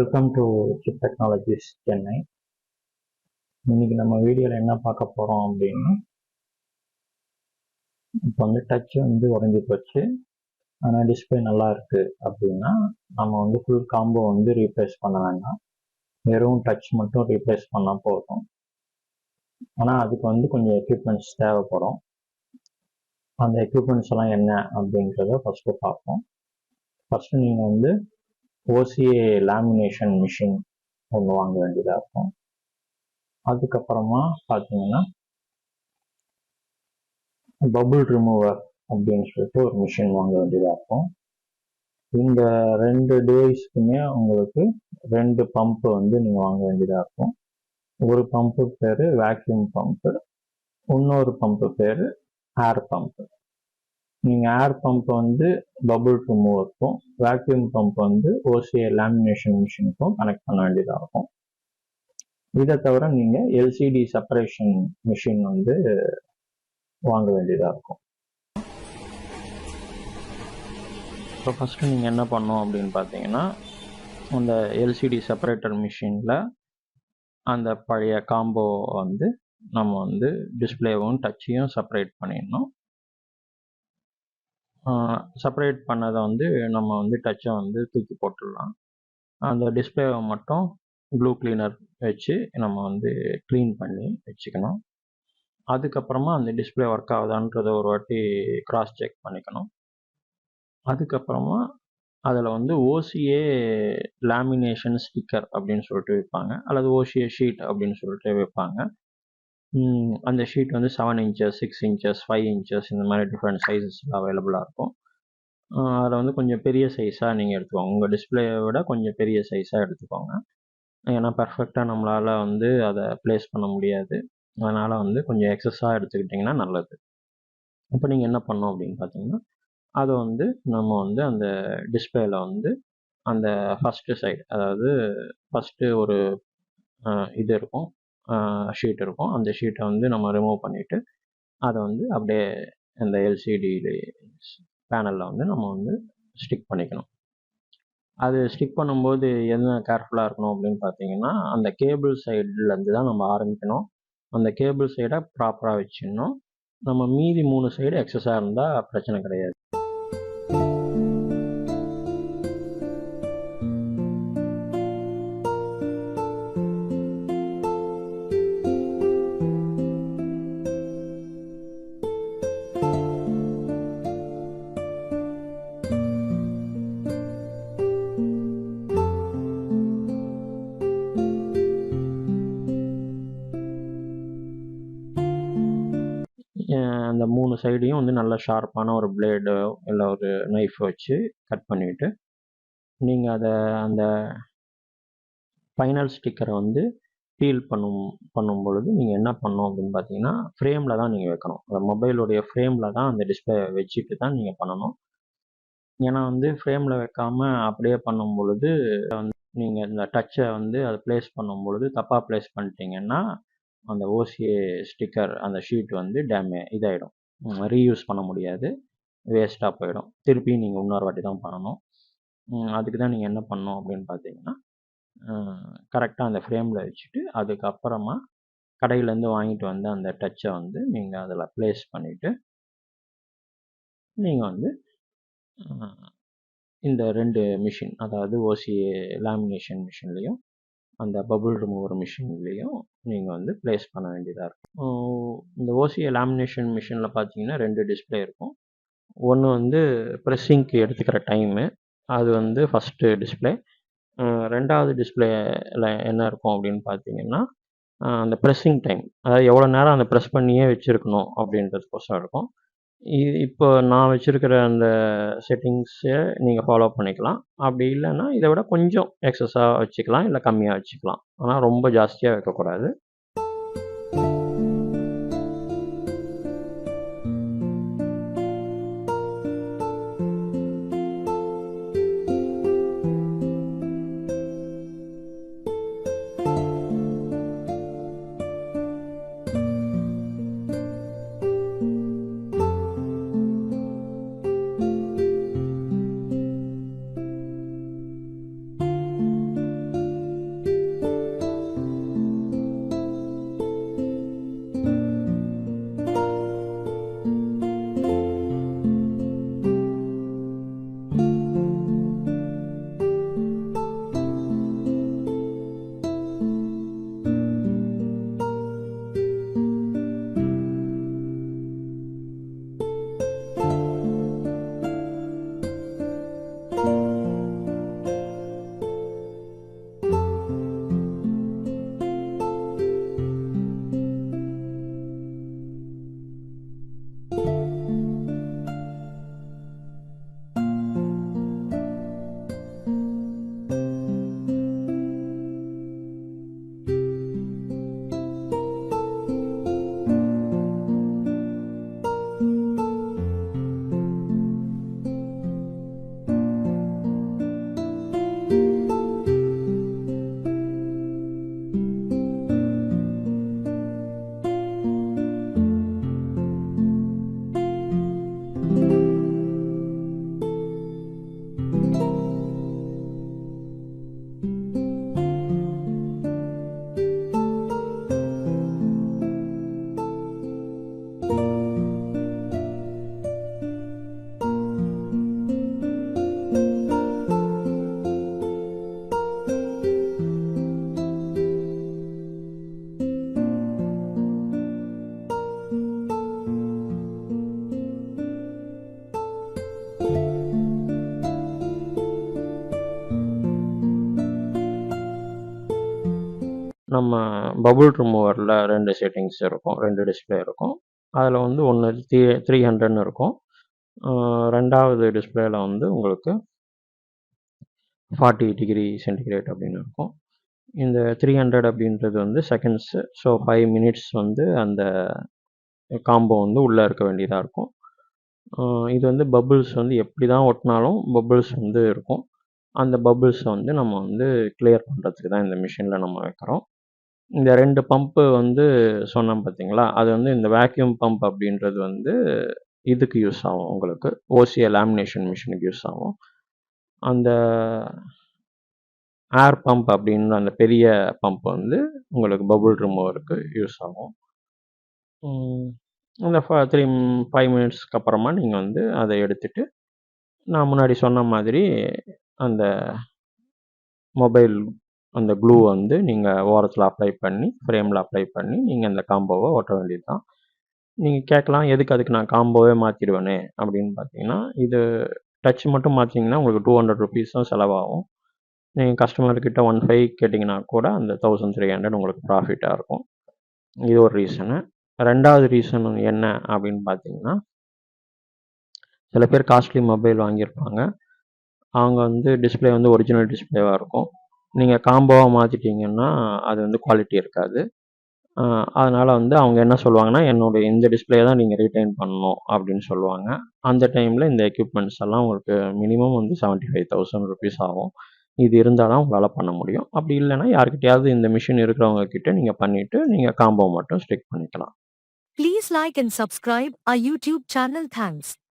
Welcome to chip technologies Chennai இன்னைக்கு நம்ம வீடியோவில் என்ன பார்க்க போகிறோம் அப்படின்னா இப்போ வந்து டச் வந்து உடஞ்சி போச்சு. ஆனால் டிஸ்பிளே நல்லா இருக்கு அப்படின்னா நம்ம வந்து ஃபுல் காம்போ வந்து ரீப்ளேஸ் பண்ண வேண்டாம். வெறும் டச் மட்டும் ரீப்ளேஸ் பண்ணால் போதும். ஆனால் அதுக்கு வந்து கொஞ்சம் எக்யூப்மெண்ட்ஸ் தேவைப்படும். அந்த எக்யூப்மெண்ட்ஸ் எல்லாம் என்ன அப்படின்றத ஃபஸ்ட்டு பார்ப்போம். ஃபஸ்ட்டு நீங்கள் வந்து ஓசிஏ லேமினேஷன் மிஷின் ஒன்று வாங்க வேண்டியதாக இருக்கும். அதுக்கப்புறமா பார்த்தீங்கன்னா பபுள் ரிமூவர் அப்படின்னு சொல்லிட்டு ஒரு மிஷின் வாங்க வேண்டியதாக இருக்கும். இந்த ரெண்டு டிவைஸ்க்குமே உங்களுக்கு ரெண்டு பம்பு வந்து நீங்கள் வாங்க வேண்டியதாக இருக்கும். ஒரு பம்பு பேர் வேக்யூம் பம்பு இன்னொரு பம்பு பேர் ஏர் பம்பு நீங்கள் ஏர் பம்ப் வந்து பபுள் ரிமூவருக்கும் வேக்யூம் பம்ப் வந்து ஓசிஏ லேமினேஷன் மிஷினுக்கும் கனெக்ட் பண்ண வேண்டியதாக இருக்கும். இதை தவிர நீங்கள் எல்சிடி செப்பரேஷன் மிஷின் வந்து வாங்க வேண்டியதாக இருக்கும். இப்போ ஃபஸ்ட்டு நீங்கள் என்ன பண்ணோம் அப்படின்னு பார்த்தீங்கன்னா அந்த எல்சிடி செப்பரேட்டர் மிஷினில் அந்த பழைய காம்போ வந்து நம்ம வந்து டிஸ்பிளேவும் டச்சையும் செப்பரேட் பண்ணிடணும். செப்பரேட் பண்ணதை வந்து நம்ம வந்து டச்சை வந்து தூக்கி போட்டுடலாம். அந்த டிஸ்பிளேவை மட்டும் ப்ளூ கிளீனர் வச்சு நம்ம வந்து க்ளீன் பண்ணி வச்சுக்கணும். அதுக்கப்புறமா அந்த டிஸ்பிளே ஒர்க் ஆகுதான்றதை ஒரு வாட்டி கிராஸ் செக் பண்ணிக்கணும். அதுக்கப்புறமா அதில் வந்து ஓசிஏ லேமினேஷன் ஸ்டிக்கர் அப்படின்னு சொல்லிட்டு வைப்பாங்க. அல்லது ஓசிஏ ஷீட் அப்படின்னு சொல்லிட்டு வைப்பாங்க. அந்த ஷீட் வந்து seven inches six inches five inches இந்த மாதிரி டிஃப்ரெண்ட் சைஸஸில் அவைலபிளாக இருக்கும். அதில் வந்து கொஞ்சம் பெரிய சைஸாக நீங்கள் எடுத்துக்கோங்க. உங்கள் டிஸ்பிளேயை விட கொஞ்சம் பெரிய சைஸாக எடுத்துக்கோங்க. ஏன்னா பர்ஃபெக்டாக நம்மளால் வந்து அதை ப்ளேஸ் பண்ண முடியாது. அதனால் வந்து கொஞ்சம் எக்ஸஸாக எடுத்துக்கிட்டிங்கன்னா நல்லது. இப்போ நீங்கள் என்ன பண்ணோம் அப்படின்னு பார்த்தீங்கன்னா அதை வந்து நம்ம வந்து அந்த டிஸ்பிளேயில் வந்து அந்த ஃபஸ்ட்டு சைடு அதாவது ஃபஸ்ட்டு ஒரு இது இருக்கும். ஷீட் இருக்கும். அந்த ஷீட்டை வந்து நம்ம ரிமூவ் பண்ணிவிட்டு அதை வந்து அப்படியே அந்த எல்சிடி பேனலில் வந்து நம்ம வந்து ஸ்டிக் பண்ணிக்கணும். அது ஸ்டிக் பண்ணும்போது என்ன கேர்ஃபுல்லாக இருக்கணும் அப்படின்னு பார்த்தீங்கன்னா அந்த கேபிள் சைட்லேருந்து தான் நம்ம ஆரம்பிக்கணும். அந்த கேபிள் சைடை ப்ராப்பராக வச்சிடணும். நம்ம மீதி மூணு சைடு எக்ஸஸாக இருந்தால் பிரச்சனை கிடையாது. சைடையும் வந்து நல்ல ஷார்ப்பான ஒரு பிளேடோ இல்லை ஒரு நைஃப் வச்சு கட் பண்ணிவிட்டு நீங்கள் அதை அந்த ஃபைனல் ஸ்டிக்கரை வந்து பீல் பண்ணும் பண்ணும் பொழுது நீங்கள் என்ன பண்ணணும் அப்படின்னு பார்த்தீங்கன்னா ஃப்ரேமில் தான் நீங்கள் வைக்கணும். அந்த மொபைலுடைய ஃப்ரேமில் தான் அந்த டிஸ்பிளே வச்சுட்டு தான் நீங்கள் பண்ணணும். ஏன்னா வந்து ஃப்ரேமில் வைக்காமல் அப்படியே பண்ணும் பொழுது வந்து நீங்கள் இந்த டச்சை வந்து அதை ப்ளேஸ் பண்ணும் பொழுது தப்பாக ப்ளேஸ் பண்ணிட்டீங்கன்னா அந்த ஓசிஏ ஸ்டிக்கர் அந்த ஷீட் வந்து டேமே இதாகிடும் ரீயூஸ் பண்ண முடியாது. வேஸ்ட்டாக போயிடும். திருப்பி நீங்கள் இன்னொரு வாட்டி தான் பண்ணணும். அதுக்கு தான் நீங்கள் என்ன பண்ணணும் அப்படின்னு பார்த்தீங்கன்னா கரெக்டாக அந்த ஃப்ரேமில் வச்சுட்டு அதுக்கப்புறமா கடையிலேருந்து வாங்கிட்டு வந்து அந்த டச்சை வந்து நீங்கள் அதில் ப்ளேஸ் பண்ணிவிட்டு நீங்கள் வந்து இந்த ரெண்டு மிஷின் அதாவது ஓசி லேமினேஷன் மிஷின்லேயும் அந்த பபுள் ரிமூவர் மிஷின்லேயும் நீங்கள் வந்து ப்ளேஸ் பண்ண வேண்டியதாக இருக்கும். இந்த ஓசிஏ லேமினேஷன் மிஷினில் பார்த்தீங்கன்னா ரெண்டு டிஸ்பிளே இருக்கும். ஒன்று வந்து ப்ரெஸ்ஸிங்க்கு எடுத்துக்கிற டைமு அது வந்து ஃபஸ்ட்டு டிஸ்பிளே ரெண்டாவது டிஸ்பிளேயில் என்ன இருக்கும் அப்படின்னு பார்த்தீங்கன்னா அந்த ப்ரெஸ்ஸிங் டைம் அதாவது எவ்வளோ நேரம் அந்த ப்ரெஸ் பண்ணியே வச்சுருக்கணும் அப்படின்றதுக்கோசம் இருக்கும். இது இப்போ நான் வச்சுருக்கிற அந்த செட்டிங்ஸை நீங்கள் ஃபாலோ பண்ணிக்கலாம். அப்படி இல்லைன்னா இதை விட கொஞ்சம் எக்ஸஸாக வச்சுக்கலாம் இல்லை கம்மியாக வச்சுக்கலாம். ஆனால் ரொம்ப ஜாஸ்தியாக வைக்கக்கூடாது. நம்ம பபுள் ரிமூவரில் ரெண்டு செட்டிங்ஸ் இருக்கும். ரெண்டு டிஸ்பிளே இருக்கும். அதில் வந்து ஒன்று த்ரீ த்ரீ ஹண்ட்ரட்னு இருக்கும். ரெண்டாவது டிஸ்பிளேயில் வந்து உங்களுக்கு ஃபார்ட்டி டிகிரி சென்டிகிரேட் அப்படின்னு இருக்கும். இந்த த்ரீ ஹண்ட்ரட் அப்படின்றது வந்து செகண்ட்ஸு ஸோ ஃபைவ் மினிட்ஸ் வந்து அந்த காம்போ வந்து உள்ளே இருக்க வேண்டியதாக இருக்கும். இது வந்து பபுள்ஸ் வந்து எப்படி தான் ஒட்டினாலும் பபுள்ஸ் வந்து இருக்கும். அந்த பபுள்ஸை வந்து நம்ம வந்து கிளியர் பண்ணுறதுக்கு தான் இந்த மிஷினில் நம்ம வைக்கிறோம். இந்த ரெண்டு பம்பு வந்து சொன்னோம் பார்த்தீங்களா அது வந்து இந்த வேக்யூம் பம்ப் அப்படின்றது வந்து இதுக்கு யூஸ் ஆகும் உங்களுக்கு. ஓசிஏ லேமினேஷன் மிஷினுக்கு யூஸ் ஆகும். அந்த ஏர் பம்ப் அப்படின்னு அந்த பெரிய பம்ப் வந்து உங்களுக்கு பபுள் ரிமூவருக்கு யூஸ் ஆகும். அந்த த்ரீ ஃபைவ் மினிட்ஸ்க்கு அப்புறமா நீங்கள் வந்து அதை எடுத்துட்டு நான் முன்னாடி சொன்ன மாதிரி அந்த மொபைல் அந்த க்ளூ வந்து நீங்கள் ஓரத்தில் அப்ளை பண்ணி ஃப்ரேமில் அப்ளை பண்ணி நீங்கள் அந்த காம்போவை ஓட்ட வேண்டியது தான் நீங்கள் கேட்கலாம் எதுக்கு அதுக்கு நான் காம்போவே மாற்றிடுவேனே அப்படின்னு பார்த்தீங்கன்னா இது டச் மட்டும் மாற்றிங்கன்னா உங்களுக்கு டூ ஹண்ட்ரட் ருபீஸ் தான் செலவாகும். நீங்கள் கஸ்டமர்கிட்ட ஒன் ஃபைவ் கேட்டிங்கன்னா கூட அந்த தௌசண்ட் த்ரீ ஹண்ட்ரட் உங்களுக்கு ப்ராஃபிட்டாக இருக்கும். இது ஒரு ரீசனு ரெண்டாவது ரீசன் என்ன அப்படின்னு பார்த்தீங்கன்னா சில பேர் காஸ்ட்லி மொபைல் வாங்கியிருப்பாங்க. அவங்க வந்து டிஸ்பிளே வந்து ஒரிஜினல் டிஸ்பிளேவாக இருக்கும். நீங்கள் காம்போவாக மாற்றிட்டீங்கன்னா அது வந்து குவாலிட்டி இருக்காது. அதனால் வந்து அவங்க என்ன சொல்லுவாங்கன்னா என்னுடைய இந்த டிஸ்பிளே தான் நீங்கள் ரீட்டைன் பண்ணணும் அப்படின்னு சொல்லுவாங்க. அந்த டைமில் இந்த எக்யூப்மெண்ட்ஸ் எல்லாம் உங்களுக்கு மினிமம் வந்து செவன்ட்டி ஃபைவ் தௌசண்ட் ருபீஸ் ஆகும். இது இருந்தால் தான் உங்களால் பண்ண முடியும். அப்படி இல்லைன்னா யாருக்கிட்டையாவது இந்த மிஷின் இருக்கிறவங்க கிட்ட நீங்கள் பண்ணிவிட்டு நீங்கள் காம்போ மட்டும் ஸ்டிக் பண்ணிக்கலாம். Please like and subscribe uh YouTube channel thanks